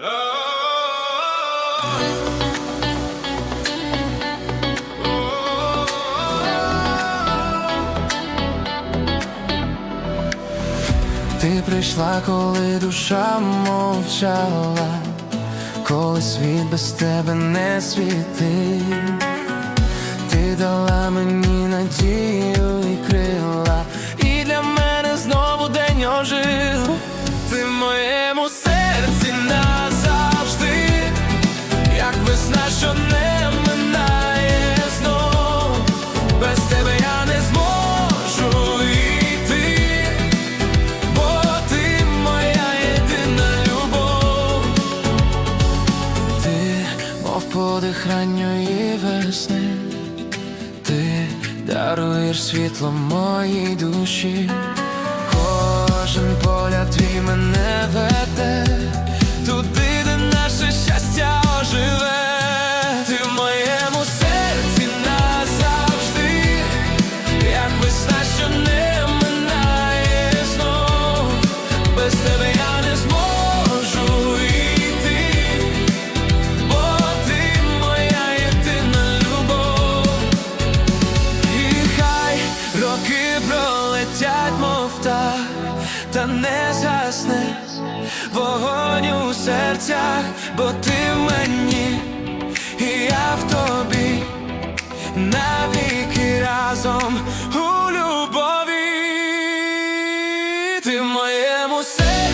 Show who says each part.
Speaker 1: Ти прийшла, коли душа мовчала, коли світ без тебе не світив. Ти дала мені подих ранньої весни, ти даруєш світло моїй душі, кожен погляд Роки пролетять, мов та, та не засне вогонь у серцях, бо ти в мені, і я в тобі, навіки разом у любові, ти в моєму серці.